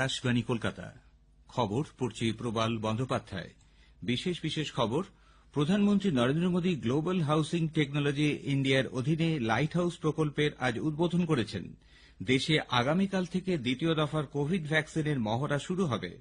আকাশবাণী, কলকাতা। খবর পড়ছি প্রবাল বন্দ্যোপাধ্যায়। বিশেষ বিশেষ খবর, প্রধানমন্ত্রী Narendra Modi global housing technology ইন্ডিয়ার অধীনে লাইট হাউস প্রকল্পের আজ উদ্বোধন করেছেন। দেশে আগামীকাল থেকে দ্বিতীয় দফার কোভিড ভ্যাকসিনের মহড়া শুরু হবে।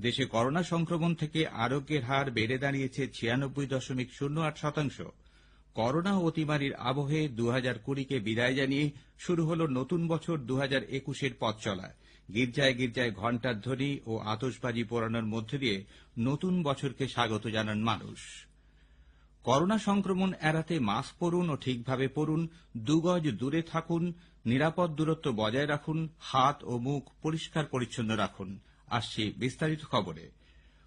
দেশে করোনা সংক্রমণ থেকে আরোগ্যের হার বেড়ে দাঁড়িয়েছে ছিয়ানব্বই দশমিক শূন্য আট শতাংশ। করোনা অতিমারির আবহে দু হাজার কুড়িকে বিদায় জানিয়ে শুরু হল নতুন বছর দু হাজার একুশের পথ চলা। গির্জায় গির্জায় ঘণ্টার ধ্বনি ও আতসবাজি পোড়ানোর মধ্যে দিয়ে নতুন বছরকে স্বাগত জানান মানুষ। করোনা সংক্রমণ এড়াতে মাস্ক পরুন ও ঠিকভাবে পরুন দুগজ দূরে থাকুন, নিরাপদ দূরত্ব বজায় রাখুন, হাত ও মুখ পরিষ্কার পরিচ্ছন্ন রাখুন। আসছে বিস্তারিত খবরে।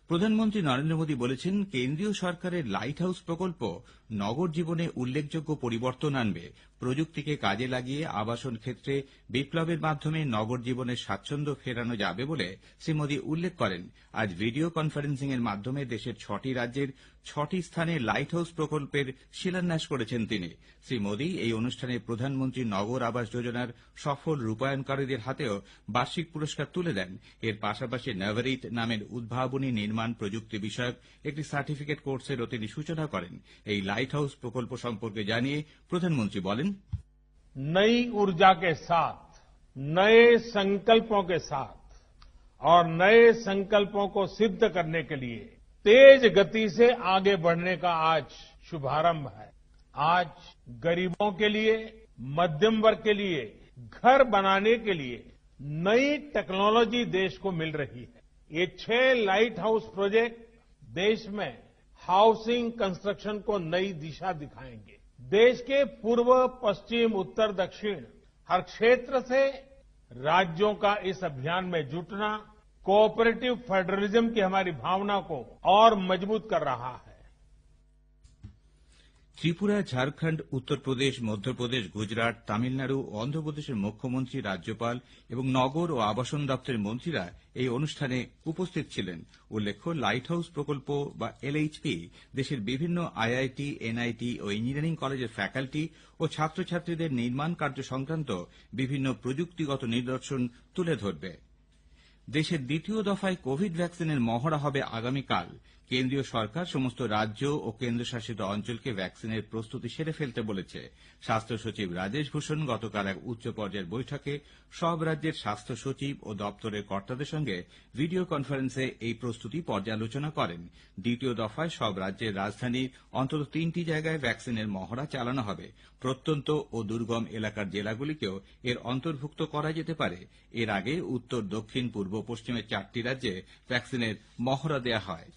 প্রধানমন্ত্রী নরেন্দ্র মোদী বলেছেন, কেন্দ্রীয় সরকারের লাইট হাউস প্রকল্প নগর জীবনে উল্লেখযোগ্য পরিবর্তন আনবে। প্রযুক্তিকে কাজে লাগিয়ে আবাসন ক্ষেত্রে বিপ্লবের মাধ্যমে নগর জীবনের স্বাচ্ছন্দ্য ফেরানো যাবে বলে শ্রী মোদী উল্লেখ করেন। আজ ভিডিও কনফারেন্সিং এর মাধ্যমে দেশের ছটি রাজ্যের ছটি স্থানে লাইট হাউস প্রকল্পের শিলান্যাস করেছেন তিনি। শ্রী মোদী এই অনুষ্ঠানে প্রধানমন্ত্রী নগর আবাস যোজনার সফল রূপায়ণকারীদের হাতেও বার্ষিক পুরস্কার তুলে দেন। এর পাশাপাশি নভরিত নামের উদ্ভাবনী নির্মাণ প্রযুক্তি বিষয়ক একটি সার্টিফিকেট কোর্সেরও তিনি সূচনা করেন। লাইট হাউস প্রকল্প সম্পর্কে জানিয়ে প্রধানমন্ত্রী বলেন नई ऊर्जा के साथ नए संकल्पों के साथ और नए संकल्पों को सिद्ध करने के लिए तेज गति से आगे बढ़ने का आज शुभारंभ है आज गरीबों के लिए मध्यम वर्ग के लिए घर बनाने के लिए नई टेक्नोलॉजी देश को मिल रही है ये छह लाइट हाउस प्रोजेक्ट देश में हाउसिंग कंस्ट्रक्शन को नई दिशा दिखाएँगे। देश के पूर्व, पश्चिम, उत्तर, दक्षिण, हर क्षेत्र से राज्यों का इस अभियान में जुटना, कोऑपरेटिव फेडरलिज्म की हमारी भावना को और मज़बूत कर रहा है। ত্রিপুরা, ঝাড়খণ্ড উত্তরপ্রদেশ মধ্যপ্রদেশ গুজরাট, তামিলনাড়ু অন্ধ্রপ্রদেশের মুখ্যমন্ত্রী, রাজ্যপাল এবং নগর ও আবাসন দপ্তরের মন্ত্রীরা এই অনুষ্ঠানে উপস্থিত ছিলেন। উল্লেখ্য লাইট হাউস প্রকল্প বা এলএইচপি দেশের বিভিন্ন আইআইটি, এনআইটি ও ইঞ্জিনিয়ারিং কলেজের ফ্যাকাল্টি ও ছাত্রছাত্রীদের নির্মাণ কার্য সংক্রান্ত বিভিন্ন প্রযুক্তিগত নিদর্শন তুলে ধরবে। দেশের দ্বিতীয় দফায় কোভিড ভ্যাকসিনের মহড়া হবে আগামীকাল। কেন্দ্রীয় সরকার সমস্ত রাজ্য ও কেন্দ্রশাসিত অঞ্চলকে ভ্যাকসিনের প্রস্তুতি সেরে ফেলতে বলেছে। স্বাস্থ্য সচিব রাজেশ ভূষণ গতকাল এক উচ্চ পর্যায়ের বৈঠকে সব রাজ্যের স্বাস্থ্য সচিব ও দপ্তরের কর্তাদের সঙ্গে ভিডিও কনফারেন্সে এই প্রস্তুতি পর্যালোচনা করেন। দ্বিতীয় দফায় সব রাজ্যের রাজধানীর অন্তত তিনটি জায়গায় ভ্যাকসিনের মহড়া চালানো হবে। প্রত্যন্ত ও দুর্গম এলাকার জেলাগুলিকেও এর অন্তর্ভুক্ত করা যেতে পারে। এর আগে উত্তর, দক্ষিণ, পূর্ব, পশ্চিমের চারটি রাজ্যে ভ্যাকসিনের মহড়া দেওয়া হয়।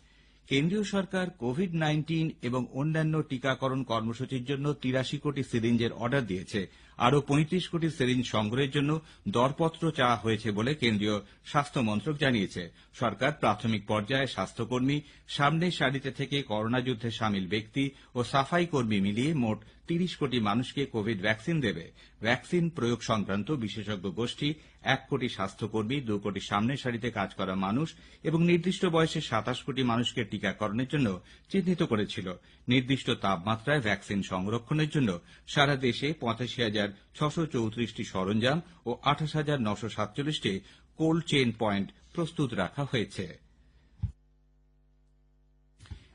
কেন্দ্রীয় সরকার কোভিড নাইন্টিন এবং অন্যান্য টিকাকরণ কর্মসূচির জন্য তিরাশি কোটি সিরিঞ্জের অর্ডার দিয়েছে। আরও পঁয়ত্রিশ কোটি সিরিঞ্জ সংগ্রহের জন্য দরপত্র চাওয়া হয়েছে বলে কেন্দ্রীয় স্বাস্থ্য মন্ত্রক জানিয়েছে। সরকার প্রাথমিক পর্যায়ে স্বাস্থ্যকর্মী সামনের সারিতে থেকে করোনা যুদ্ধে সামিল ব্যক্তি ও সাফাই কর্মী মিলিয়ে মোট তিরিশ কোটি মানুষকে কোভিড ভ্যাকসিন দেবে। ভ্যাকসিন প্রয়োগ সংক্রান্ত বিশেষজ্ঞ গোষ্ঠী, এক কোটি স্বাস্থ্যকর্মী, দু কোটি সামনের সারিতে কাজ করা মানুষ এবং নির্দিষ্ট বয়সে সাতাশ কোটি মানুষকে টিকাকরণের জন্য চিহ্নিত করেছিল। নির্দিষ্ট তাপমাত্রায় ভ্যাকসিন সংরক্ষণের জন্য সারা দেশে পঁচাশি হাজার ছশো চৌত্রিশটি সরঞ্জাম ও আঠাশ হাজার নশো সাতচল্লিশটি কোল্ড চেইন পয়েন্ট প্রস্তুত রাখা হয়েছে।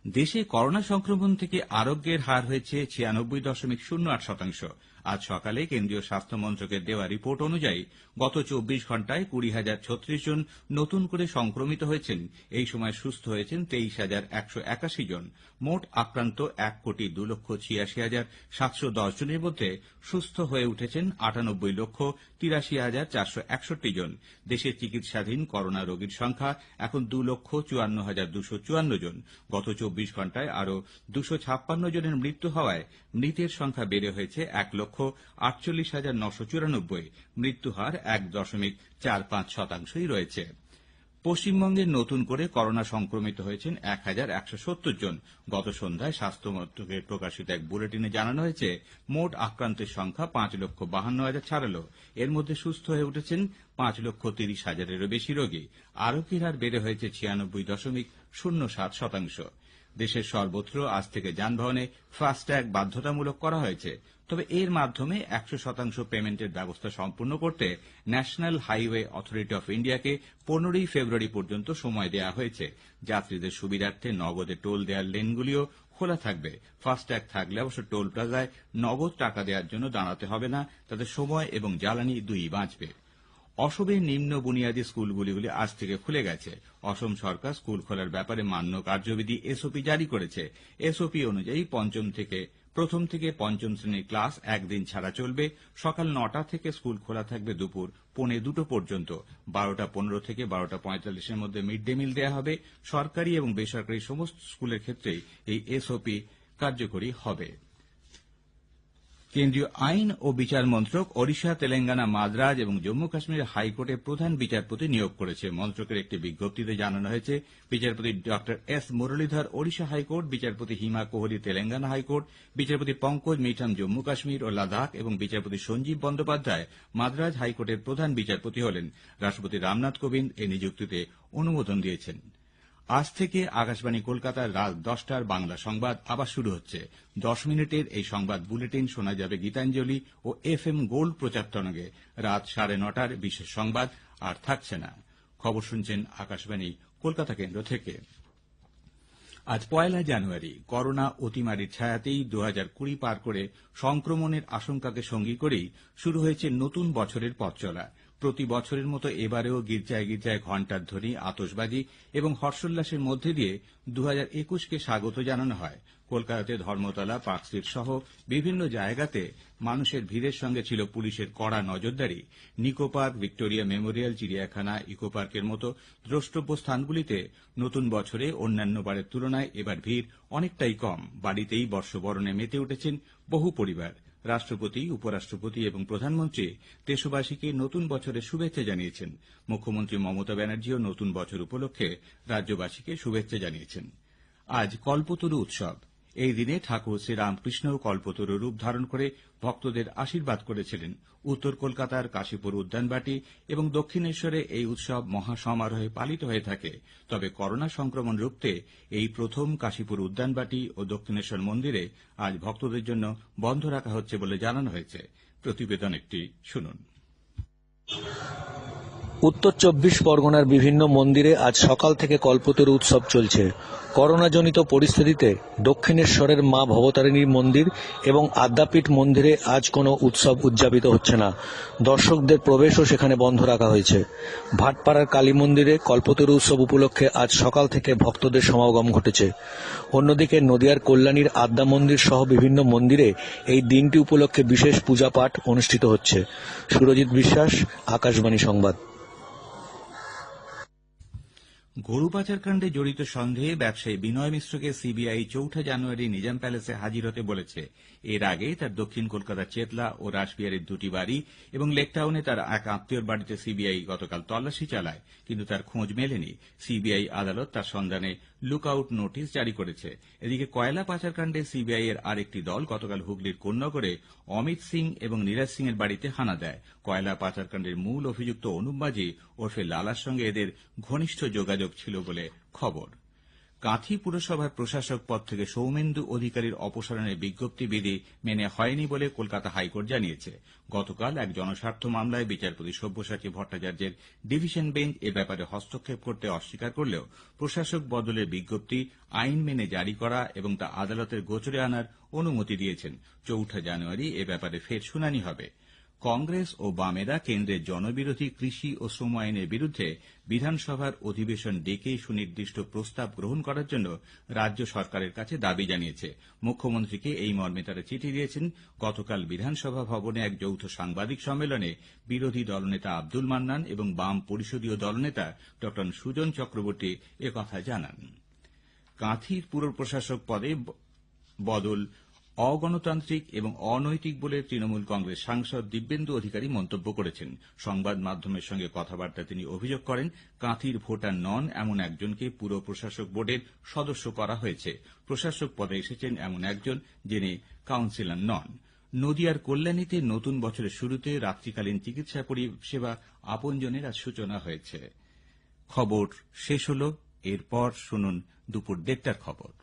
দেশে করোনা সংক্রমণ থেকে আরোগ্যের হার হয়েছে ছিয়ানব্বই দশমিক শূন্য আট শতাংশ। আজ সকালে কেন্দ্রীয় স্বাস্থ্য মন্ত্রকের দেওয়া রিপোর্ট অনুযায়ী গত চব্বিশ ঘন্টায় কুড়ি হাজার ছত্রিশ জন নতুন করে সংক্রমিত হয়েছেন। এই সময় সুস্থ হয়েছেন তেইশ হাজার একশো একাশি জন। মোট আক্রান্ত এক কোটি দু লক্ষ ছিয়াশি হাজার সাতশো দশ জনের মধ্যে সুস্থ হয়ে উঠেছেন আটানব্বই লক্ষ তিরাশি হাজার চারশো একষট্টি জন। দেশে চিকিৎসাধীন করোনা রোগীর সংখ্যা এখন দু লক্ষ চুয়ান্ন হাজার দুশো চুয়ান্ন জন। গত চব্বিশ ঘন্টায় আরও দুশো ছাপ্পান্ন জনের মৃত্যু হওয়ায় মৃতের সংখ্যা বেড়ে হয়েছে এক লক্ষ আটচল্লিশ হাজার নশো চুরানব্বই। মৃত্যুহার এক দশমিক চার পাঁচ শতাংশই রয়েছে। পশ্চিমবঙ্গে নতুন করে করোনা সংক্রমিত হয়েছেন এক হাজার একশো সত্তর জন। গত সন্ধ্যায় স্বাস্থ্য মন্ত্রকের প্রকাশিত এক বুলেটিনে জানানো হয়েছে, মোট আক্রান্তের সংখ্যা পাঁচ লক্ষ বাহান্ন হাজার ছাড়ালো। এর মধ্যে সুস্থ হয়ে উঠেছেন পাঁচ লক্ষ তিরিশ হাজারেরও বেশি রোগী। আরোগ্যের হার বেড়ে হয়েছে ছিয়ানব্বই দশমিক শূন্য সাত শতাংশ। দেশের সর্বত্র আজ থেকে যানবাহনে ফাস্ট্যাগ বাধ্যতামূলক করা হয়েছে। তবে এর মাধ্যমে একশো শতাংশ পেমেন্টের ব্যবস্থা সম্পূর্ণ করতে ন্যাশনাল হাইওয়ে অথরিটি অফ ইন্ডিয়াকে পনেরোই ফেব্রুয়ারি পর্যন্ত সময় দেওয়া হয়েছে। যাত্রীদের সুবিধার্থে নগদে টোল দেওয়ার লেনগুলিও খোলা থাকবে। ফাস্ট্যাগ থাকলে অবশ্য টোল প্লাজায় নগদ টাকা দেওয়ার জন্য দাঁড়াতে হবে না। তাতে সময় এবং জ্বালানি দুই বাঁচবে। অসমের নিম্ন বুনিয়াদী স্কুলগুলিগুলি আজ থেকে খুলে গেছে। অসম সরকার স্কুল খোলার ব্যাপারে মান্য কার্যবিধি এসওপি জারি করেছে। এসওপি অনুযায়ী পঞ্চম থেকে প্রথম থেকে পঞ্চম শ্রেণির ক্লাস একদিন ছাড়া চলবে। সকাল নটা থেকে স্কুল খোলা থাকবে দুপুর পৌনে দুটো পর্যন্ত। বারোটা পনেরো থেকে বারোটা পঁয়তাল্লিশের মধ্যে মিড ডে মিল দেওয়া হবে। সরকারি এবং বেসরকারি সমস্ত স্কুলের ক্ষেত্রেই এই এসওপি কার্যকরী হবে। কেন্দ্রীয় আইন ও বিচার মন্ত্রক ওড়িশা, তেলেঙ্গানা, মাদ্রাজ এবং জম্মু কাশ্মীরের হাইকোর্টে প্রধান বিচারপতি নিয়োগ করেছে। মন্ত্রকের একটি বিজ্ঞপ্তিতে জানানো হয়েছে, বিচারপতি ড এস মুরলীধর, ওড়িশা হাইকোর্ট, বিচারপতি হিমা কোহলি, তেলেঙ্গানা হাইকোর্ট, বিচারপতি পঙ্কজ মিঠাম, জম্মু কাশ্মীর ও লাদাখ এবং বিচারপতি সঞ্জীব বন্দ্যোপাধ্যায় মাদ্রাজ হাইকোর্টের প্রধান বিচারপতি হলেন। রাষ্ট্রপতি রামনাথ কোবিন্দ এই নিযুক্তিতে অনুমোদন দিয়েছেন। আজ থেকে আকাশবাণী কলকাতার রাত দশটার বাংলা সংবাদ আবার শুরু হচ্ছে। দশ মিনিটের এই সংবাদ বুলেটিন শোনা যাবে গীতাঞ্জলি ও এফ এম গোল্ড প্রচার তরঙ্গে রাত সাড়ে নটার বিশেষ সংবাদ আর থাকছে না। খবর শুনছেন আকাশবাণী কলকাতা কেন্দ্র থেকে। আজ পয়লা জানুয়ারি, করোনা অতিমারির ছায়াতেই দু হাজার কুড়ি পার করে সংক্রমণের আশঙ্কাকে সঙ্গী করেই শুরু হয়েছে নতুন বছরের পথ চলা। প্রতি বছরের মতো এবারেও গির্জায় গির্জায় ঘণ্টার ধ্বনি আতসবাজি এবং হর্ষোল্লাসের মধ্যে দিয়ে দু একুশকে স্বাগত জানানো হয়। কলকাতাতে ধর্মতলা পার্কস্ট্রিট সহ বিভিন্ন জায়গাতে মানুষের ভিড়ের সঙ্গে ছিল পুলিশের কড়া নজরদারি। নিকো পার্ক, ভিক্টোরিয়া মেমোরিয়াল, চিড়িয়াখানা, ইকো পার্কের মতো দ্রষ্টব্য স্থানগুলিতে নতুন বছরে অন্যান্য বারের তুলনায় এবার ভিড় অনেকটাই কম। বাড়িতেই বর্ষবরণে মেতে উঠেছেন বহু পরিবার। রাষ্ট্রপতি, উপরাষ্ট্রপতি এবং প্রধানমন্ত্রী দেশবাসীকে নতুন বছরের শুভেচ্ছা জানিয়েছেন। মুখ্যমন্ত্রী মমতা ব্যানার্জিও নতুন বছর উপলক্ষে রাজ্যবাসীকে শুভেচ্ছা জানিয়েছেন। আজ কল্পতরু উৎসব। এই দিনে ঠাকুর শ্রীরামকৃষ্ণ কল্পতরু রূপ ধারণ করে ভক্তদের আশীর্বাদ করেছিলেন। উত্তর কলকাতার কাশীপুর উদ্যানবাটি এবং দক্ষিণেশ্বরে এই উৎসব মহাসমারোহে পালিত হয়ে থাকে। তবে করোনা সংক্রমণ রুখতে এই প্রথম কাশীপুর উদ্যানবাটি ও দক্ষিণেশ্বর মন্দিরে আজ ভক্তদের জন্য বন্ধ রাখা হচ্ছে বলে জানানো হয়েছে। প্রতিবেদন একটি, শুনুন। উত্তর চব্বিশ পরগনার বিভিন্ন মন্দিরে আজ সকাল থেকে কল্পতরু উৎসব চলছে। করোনাজনিত পরিস্থিতিতে দক্ষিণেশ্বরের মা ভবতারিণীর মন্দির এবং আদ্যাপীঠ মন্দিরে আজ কোনো উৎসব উদযাপিত হচ্ছে না। দর্শকদের প্রবেশও সেখানে বন্ধ রাখা হয়েছে। ভাটপাড়ার কালী মন্দিরে কল্পতরু উৎসব উপলক্ষে আজ সকাল থেকে ভক্তদের সমাগম ঘটেছে। অন্যদিকে নদিয়ার কল্যাণীর আদ্যা মন্দির সহ বিভিন্ন মন্দিরে এই দিনটি উপলক্ষে বিশেষ পূজা পাঠ অনুষ্ঠিত হচ্ছে। সুরজিৎ বিশ্বাস, আকাশবাণী সংবাদ। গরু পাচারকাণ্ডে জড়িত সন্দেহে ব্যবসায়ী বিনয় মিশ্রকে সিবিআই চৌঠা জানুয়ারি নিজাম প্যালেসে হাজির হতে বলেছে। এর আগে তার দক্ষিণ কলকাতার চেতলা ও রাসবিহারের দুটি বাড়ি এবং লেকটাউনে তার এক আত্মীয়র বাড়িতে সিবিআই গতকাল তল্লাশি চালায়, কিন্তু তার খোঁজ মেলেনি। সিবিআই আদালত তার সন্ধানে লুক আউট নোটিশ জারি করেছে। এদিকে কয়লা পাচারকাণ্ডে সিবিআই এর আরেকটি দল গতকাল হুগলির কোন্নগরে অমিত সিং এবং নীরাজ সিং এর বাড়িতে হানা দেয়। কয়লা পাচারকাণ্ডের মূল অভিযুক্ত অনুপ মাঝি ওরফে লালার সঙ্গে এদের ঘনিষ্ঠ যোগাযোগ ছিল বলে খবর। কাঁথি পুরসভার প্রশাসক পদ থেকে সৌমেন্দু অধিকারীর অপসারণের বিজ্ঞপ্তি বিধি মেনে হয়নি বলে কলকাতা হাইকোর্ট জানিয়েছে। গতকাল এক জনস্বার্থ মামলায় বিচারপতি সব্যসাচী ভট্টাচার্যের ডিভিশন বেঞ্চ এ ব্যাপারে হস্তক্ষেপ করতে অস্বীকার করলেও প্রশাসক বদলের বিজ্ঞপ্তি আইন মেনে জারি করা এবং তা আদালতের গোচরে আনার অনুমতি দিয়েছেন। চৌঠা জানুয়ারি এ ব্যাপারে ফের শুনানি হবে। কংগ্রেস ও বামেরা কেন্দ্রের জনবিরোধী কৃষি ও শ্রম আইনের বিরুদ্ধে বিধানসভার অধিবেশন ডেকে সুনির্দিষ্ট প্রস্তাব গ্রহণ করার জন্য রাজ্য সরকারের কাছে দাবি জানিয়েছে। মুখ্যমন্ত্রীকে এই মর্মে তারা চিঠি দিয়েছেন। গতকাল বিধানসভা ভবনে এক যৌথ সাংবাদিক সম্মেলনে বিরোধী দলনেতা আব্দুল মান্নান এবং বাম পরিষদীয় দলনেতা ড সুজন চক্রবর্তী একথা জানান। কাঁথির পুর প্রশাসক পদে বদল অগণতান্ত্রিক এবং অনৈতিক বলে তৃণমূল কংগ্রেস সাংসদ দিব্যেন্দু অধিকারী মন্তব্য করেছেন। সংবাদ মাধ্যমের সঙ্গে কথাবার্তায় তিনি অভিযোগ করেন, কাঁথির ভোটার নন এমন একজনকে পুর প্রশাসক বোর্ডের সদস্য করা হয়েছে। প্রশাসক পদে এসেছেন এমন একজন যিনি কাউন্সিলর নন। নদিয়ার কল্যাণীতে নতুন বছরের শুরুতে রাত্রিকালীন চিকিৎসা পরিষেবা আপনজনের আজ সূচনা হয়েছে। খবর শেষ হল, এরপর শুনুন দুপুর দেড়টার খবর।